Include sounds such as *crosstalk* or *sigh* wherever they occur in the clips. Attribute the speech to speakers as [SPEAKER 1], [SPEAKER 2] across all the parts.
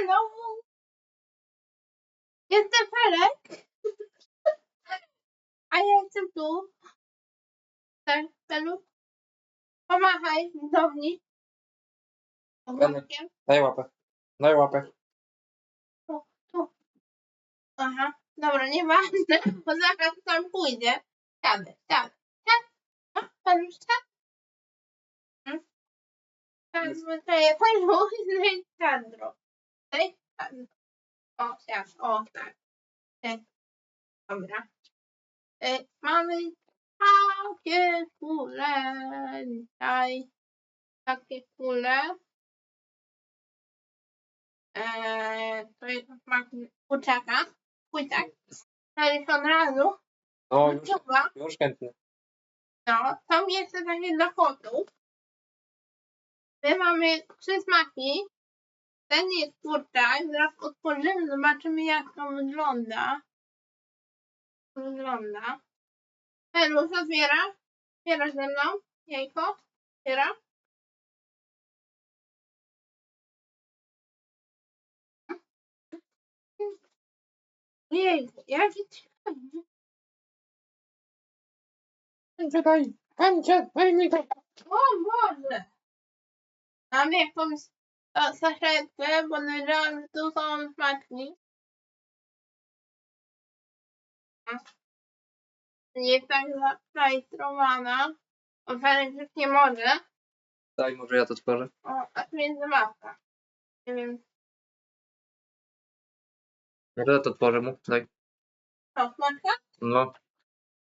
[SPEAKER 1] Hello! Jestem Felek. A ja jestem tu. Tak, Felu. Pomachaj widowni. Ogórkiem.
[SPEAKER 2] Daj łapę. Daj łapę.
[SPEAKER 1] Aha, dobra, nieważne, *laughs* bo zaraz tam pójdzie. Jadę, jadę. A, pan już tak? Hmm? Tak, zwyczaje panu z kadro. O, teraz, o, tak. E, Dobra. E, mamy takie kule dzisiaj. Takie kule. Eee, to jest kurczaka. Kurczak. To jest od razu.
[SPEAKER 2] No już, już chętny.
[SPEAKER 1] No, są jeszcze takie dla kotów. My mamy trzy smaki. Ten jest kurczak. Zaraz otworzymy, zobaczymy jak to wygląda. Wygląda. Pelus otwiera. Otwiera ze mną. Jajko. Otwiera. Jejku, jaki ciekawy.
[SPEAKER 2] Pędzie, daj mi to.
[SPEAKER 1] O Boże! Mam jakąś saszetkę, bo wiedziałam, że tu są smaczki. Nie jest tak zarejestrowana. Otworzyć już nie może.
[SPEAKER 2] Daj, może ja to tworzę.
[SPEAKER 1] O, a tu jest zabawka. Nie wiem,
[SPEAKER 2] Może ja to tworzę mu. Daj.
[SPEAKER 1] co, smaczka?
[SPEAKER 2] No.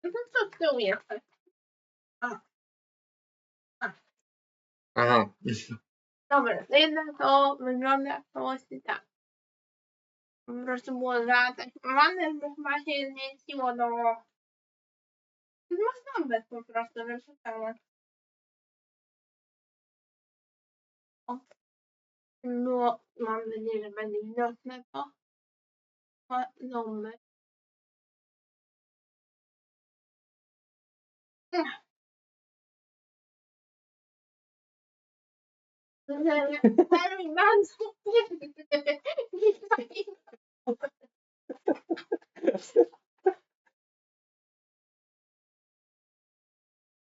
[SPEAKER 1] No to co tyłu jest?
[SPEAKER 2] Aha. *laughs*
[SPEAKER 1] Dobra, to jednak to wygląda w całości tak. Po prostu było zaatakowane, żeby chyba się zmieściło do... Można bez po prostu, że przeczytałem. O. Było, mam nadzieję, że będzie widoczne to. Ma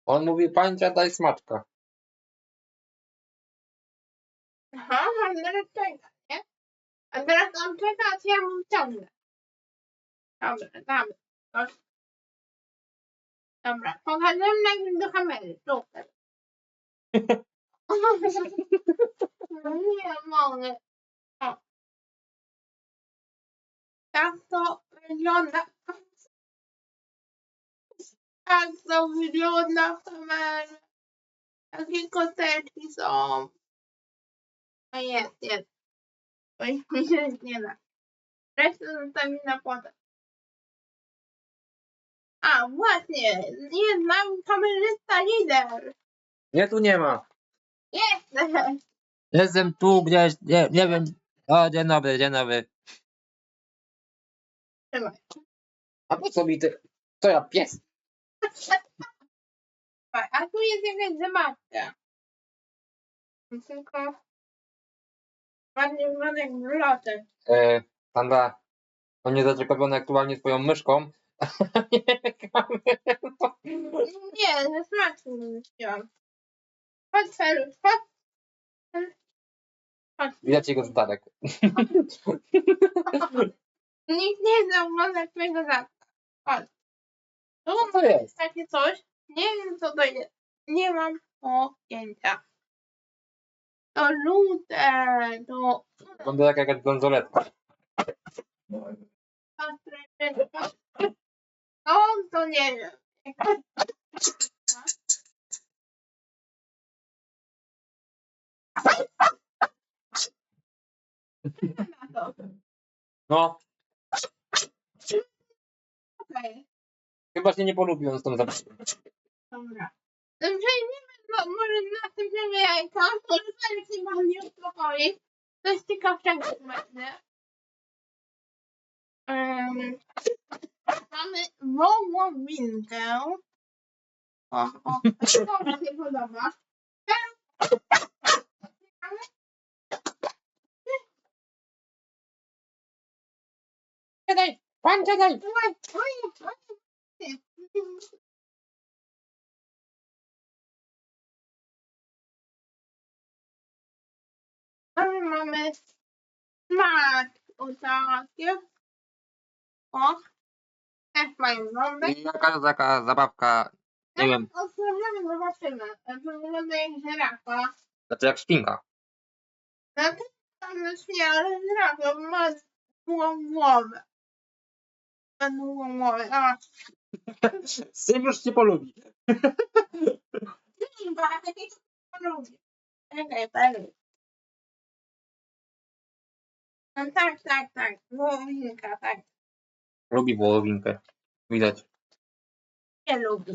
[SPEAKER 2] On mówi, pańcia, daj smaczka.
[SPEAKER 1] Aha, a teraz czeka, nie? A teraz on czeka, a ja mu ciągnę. Dobra, damy. Dobra, najpierw do kamery. *laughs* Nie. O. Tak to wygląda. Tak to wygląda w kamerze. Takie koteczki są. A jest, jest. Oj, mi się nie da. Resztę zostawi na potem. A, właśnie. Jest nam kamerzysta lider.
[SPEAKER 2] Nie, tu nie ma.
[SPEAKER 1] Jest. *laughs*
[SPEAKER 2] Jestem tu gdzieś, nie, nie wiem. O, dzień dobry, dzień dobry.
[SPEAKER 1] Trzymaj.
[SPEAKER 2] A po co mi ty? To ja pies.
[SPEAKER 1] A tu jest jakaś zabawka. Tylko ładnie wygląda jak wlotek.
[SPEAKER 2] E, Panda, on nie zaciekawiony aktualnie twoją myszką. *laughs*
[SPEAKER 1] Nie, ze smaczku wymyśliłam. Chodź, Ferusz, chodź. Chodź.
[SPEAKER 2] Widać jego dodatek.
[SPEAKER 1] Nikt nie oglądać twojego zapka. Chodź. Tu
[SPEAKER 2] Co to jest?
[SPEAKER 1] takie coś. Nie wiem co to jest. Nie mam pojęcia. To żółte, to
[SPEAKER 2] Wygląda jak jakaś gonzoletka.
[SPEAKER 1] No, to nie wiem. Na to.
[SPEAKER 2] No,
[SPEAKER 1] Okej,
[SPEAKER 2] chyba się nie polubił on z tą zabawką.
[SPEAKER 1] dobra. Przejdziemy do, może na następnego jajka, może Felix się bardziej uspokoi. Coś ciekawszego będzie. Um, mamy wołowinkę. O, o, to mi się podoba.
[SPEAKER 2] Siadaj! Pan siadaj!
[SPEAKER 1] Oj, oj, oj. A my mamy smak o też mają ząbek.
[SPEAKER 2] I jaka taka zabawka, nie wiem,
[SPEAKER 1] Otworzymy, zobaczymy. To wygląda jak żyrafa.
[SPEAKER 2] znaczy jak świnka.
[SPEAKER 1] No to nie, ale żyrafa ma długą głowę.
[SPEAKER 2] Syn już cię polubi.
[SPEAKER 1] No tak, tak, tak. Wołowinka, tak.
[SPEAKER 2] Lubi wołowinkę. Widać.
[SPEAKER 1] Nie lubi.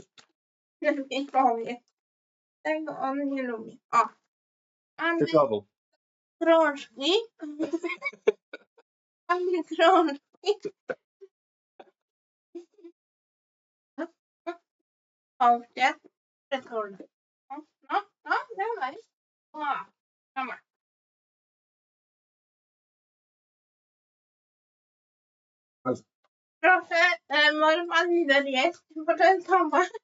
[SPEAKER 1] Lepiej powie. Tego on nie lubi. O. Mamy
[SPEAKER 2] Typowo.
[SPEAKER 1] krążki. *laughs* Mamy krążki. Połówcie. Przetulę. No, no, no, dawaj. O, dawaj. Proszę, e, może pan lider jest poczęstować. *laughs*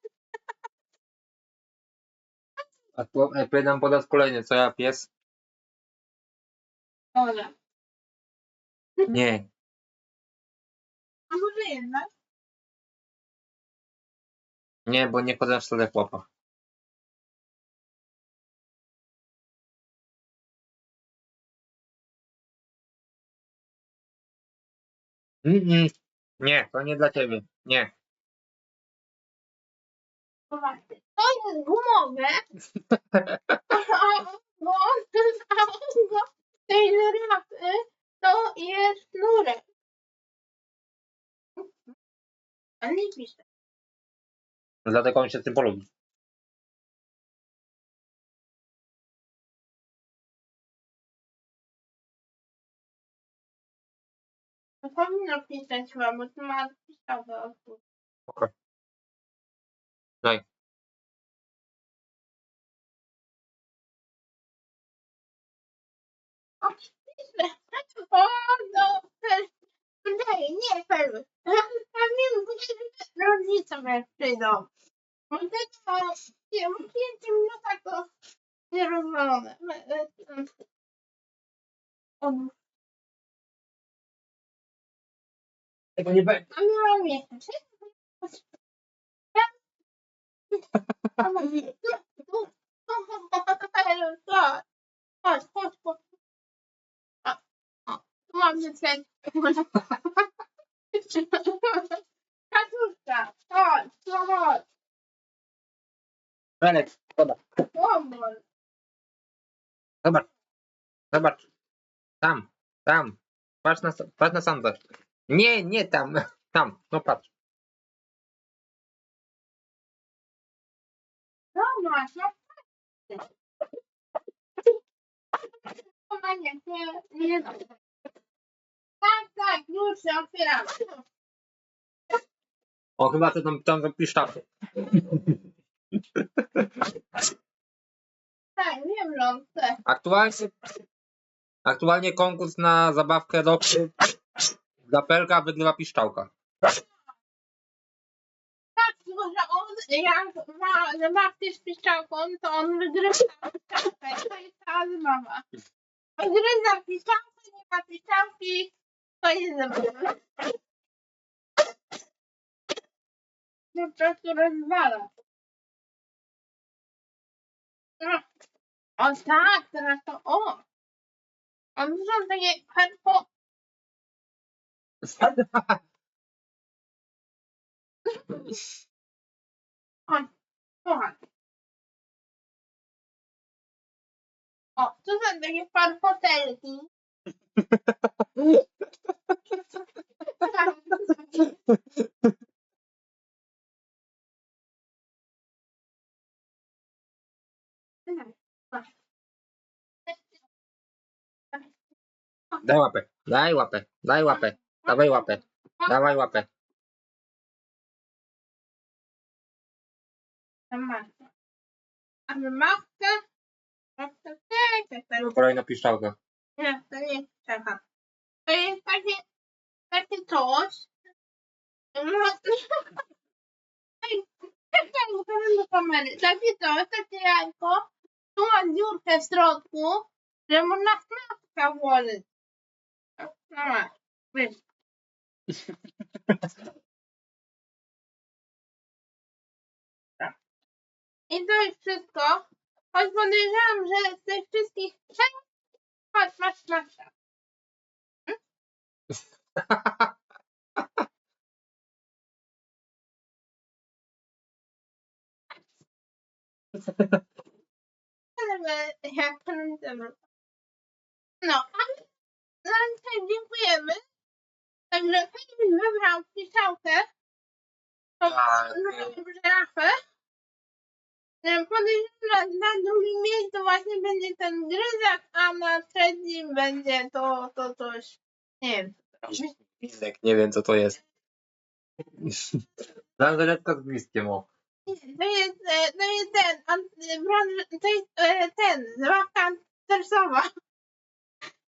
[SPEAKER 2] A tu e, po raz kolejny, co ja pies?
[SPEAKER 1] Dobra.
[SPEAKER 2] Nie.
[SPEAKER 1] A może jednak?
[SPEAKER 2] Nie, bo nie chodzę w stronę chłopa. Mm-mm. Nie, to nie dla ciebie. Nie.
[SPEAKER 1] To jest gumowe. *laughs* Bo a tej żyrafy to jest sznurek. A nie pisze.
[SPEAKER 2] Dlatego on się tym polubi.
[SPEAKER 1] To powinno pisać chyba, bo tu ma pisowy otwór.
[SPEAKER 2] Daj.
[SPEAKER 1] O, pisze. O, no. Daj, nie, perły. A wiem, że rodzice jak przyjdą. Bo to, nie, bo pięć minut tak to nie rozwalone. Odłóż.
[SPEAKER 2] Tego nie będzie.
[SPEAKER 1] A mamy jeszcze. Chodź, chodź, chodź, mamy ten. *laughs* Katuszka, chodź, chodź,
[SPEAKER 2] szkoda.
[SPEAKER 1] pomóż.
[SPEAKER 2] Zobacz. Zobacz. Tam, tam. Patrz na, patrz na. Nie, nie tam. *laughs* Tam, no patrz.
[SPEAKER 1] No. Ona nie, nie, nie. Tak, tak, już się otwieram.
[SPEAKER 2] O, chyba to tam, tam piszczapy.
[SPEAKER 1] Tak, wiem, że on chce.
[SPEAKER 2] Aktualnie, aktualnie konkurs na zabawkę roku dla Pelka wygrywa piszczałka.
[SPEAKER 1] Tak, tylko że on, jak ma zabawkę z piszczałką, to on wygrywa piszczałkę. To jest cała zabawa. Wygryza piszczałkę, nie ma piszczałki, jest zabawa. Po prostu rozwala. No. O tak, teraz to o. On są takie harpo... Słuchaj. O, tu są takie farfotelki.
[SPEAKER 2] Daj łapę, daj łapę, daj łapę, dawaj łapę, dawaj łapę.
[SPEAKER 1] Matkę. Matkę?
[SPEAKER 2] Kolejna piszczałka.
[SPEAKER 1] Nie, to nie czeka. To jest takie takie coś. No, pokażę do kamery. Takie coś, takie jajko. Tu ma dziurkę w środku, że można klatkę włożyć. No masz, wiesz. I to jest wszystko. Choć podejrzewam, że z tych wszystkich trzech... Chodź, masz, masz. Ale jak pamiętam. No, ale na dzisiaj dziękujemy. Także ktoś wybrał pisałkę. To
[SPEAKER 2] Tak.
[SPEAKER 1] zrobił żyrafę. E, Podejrzewam, że na drugim miejscu właśnie będzie ten gryzak, a na trzecim będzie to, to coś. Nie wiem. co to robi.
[SPEAKER 2] Gwizdek, nie wiem co to jest. *laughs* Bransoletka z gwizdkiem, o.
[SPEAKER 1] Nie, To jest, e, to jest ten, an- branż- to jest e, ten, zabawka antystresowa.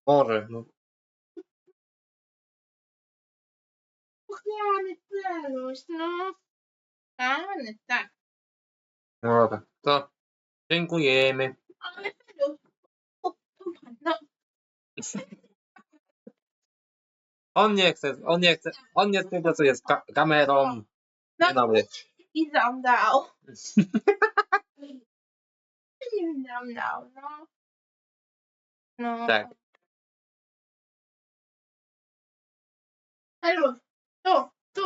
[SPEAKER 2] Może, no.
[SPEAKER 1] Uchmiany peluś, no. Ale tak.
[SPEAKER 2] No dobra, to dziękujemy.
[SPEAKER 1] Ale peluś. O, popatrz, No,
[SPEAKER 2] On nie chce, on nie chce, on nie współpracuje z ka kamerą.
[SPEAKER 1] no
[SPEAKER 2] Dzień dobry.
[SPEAKER 1] i zamdał. I zamdał, no. No.
[SPEAKER 2] Tak.
[SPEAKER 1] Peluś, tu, tu.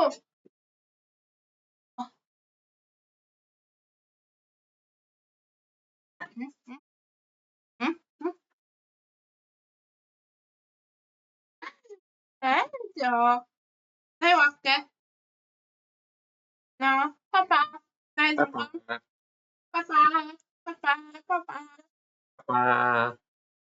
[SPEAKER 1] 嗯嗯嗯。嗯，哎、嗯，对、嗯、哦，可以
[SPEAKER 2] 那
[SPEAKER 1] 爸
[SPEAKER 2] 爸，
[SPEAKER 1] 再见，爸
[SPEAKER 2] 爸，爸爸，爸爸，爸。拜拜